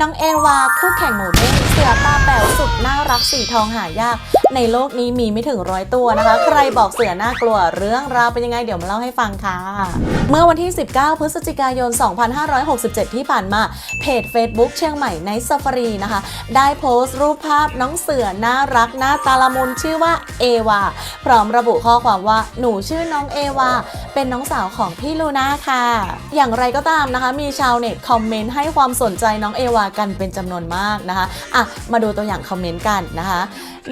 น้องเอวาคู่แข่งหมูเด้งเสือตาแป๋วสุดน่ารักสีทองหายาก ในโลกนี้มีไม่ถึงร้อยตัวนะคะ ใครบอกเสือน่ากลัวเรื่องราวเป็นยังไงเดี๋ยวมาเล่าให้ฟังค่ะ เมื่อวันที่ 19 พฤศจิกายน 2567 ที่ผ่านมาเพจ Facebook เชียงใหม่ในซ f ฟ r รีนะคะ ได้โพสต์รูปภาพน้องเสือน่ารักหน้าตาละมุนชื่อว่าเอวาพร้อมระบุข้อความว่าหนูชื่อน้องเอวาเป็นน้องสาวของพี่ลูน่าค่ะ อย่างไรก็ตามนะคะ มีชาวเน็ตคอมเมนต์ให้ความสนใจน้องเอวากันเป็นจำนวนมากนะคะอะมาดูตัวอย่างคอมเมนต์กันนะคะ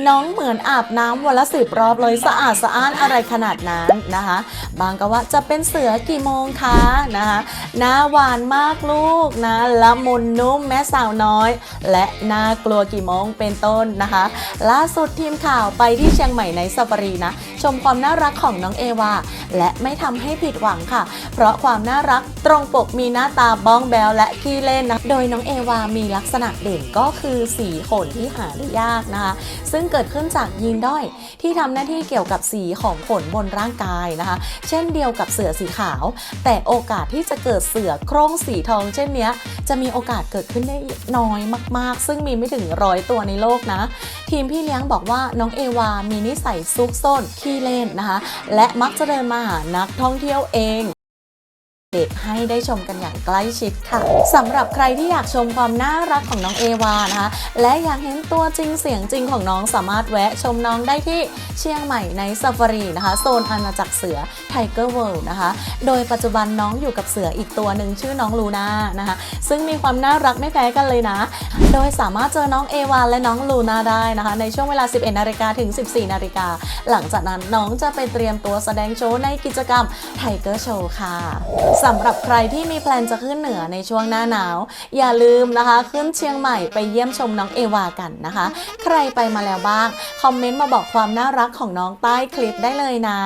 น้องเหมือนือนอาบน้ำวันละสิบรอบเลยสะอาดสะอ้านอะไรขนาดนั้นนะคะ บางก็ว่าจะเป็นเสือกี่โมงคะนะคะหน้าหวานมากลูกนะละมุนนุ่มแม่สาวน้อย และน่ากลัวกี่โมงเป็นต้นนะคะ ล่าสุดทีมข่าวไปที่เชียงใหม่ในซาฟารีนะ ชมความน่ารักของน้องเอวา และไม่ทำให้ผิดหวังค่ะ เพราะความน่ารักตรงปกมีหน้าตาบ้องแบวและขี้เล่นนะ โดยน้องเอวามีลักษณะเด่นก็คือสีขนที่หาได้ยากนะคะ ซึ่งเกิดขึ้นจากยีนด้อย ที่ทำหน้าที่เกี่ยวกับสีของขนบนร่างกายนะคะ เช่นเดียวกับเสือสีขาว แต่โอกาสที่จะเกิดเสือโคร่งสีทอง เช่นนี้จะมีโอกาสเกิดขึ้นได้น้อยมาก ๆ ซึ่งมีไม่ถึงร้อยตัวในโลกนะ ทีมพี่เลี้ยงบอกว่าน้องเอวามีนิสัยซุกซนขี้เล่นนะคะ และมักจะเดินมาหานักท่องเที่ยวเอง ด็กให้ได้ชมกันอย่างใกล้ชิดค่ะสำหรับใครที่อยากชมความน่ารักของน้องเอวานะคะและอยากเห็นตัวจริงเสียงจริงของน้องสามารถแวะชมน้องได้ที่เชียงใหม่ในซ a ฟ a รีนะคะโซนอาณาจักรเสือไทเกอร์เวิลด์นะคะ โดยปัจจุบันน้องอยู่กับเสืออีกตัวหนึ่งชื่อน้องลูน่านะคะ ซึ่งมีความน่ารักไม่แพ้กันเลยนะ โดยสามารถเจอน้องเอวาและน้องลูน่าได้นะคะ ในช่วงเวลา 11นาฬิกาถึง 14นาฬิกาหลังจากนั้นน้องจะไปเตรียมตัวแสดงโชว์ในกิจกรรมไทเกอร์โชว์ค่ะสำหรับใครที่มีแพลนจะขึ้นเหนือในช่วงหน้าหนาว อย่าลืมนะคะ ขึ้นเชียงใหม่ไปเยี่ยมชมน้องเอวากันนะคะ ใครไปมาแล้วบ้าง คอมเมนต์มาบอกความน่ารักของน้องใต้คลิปได้เลยนะ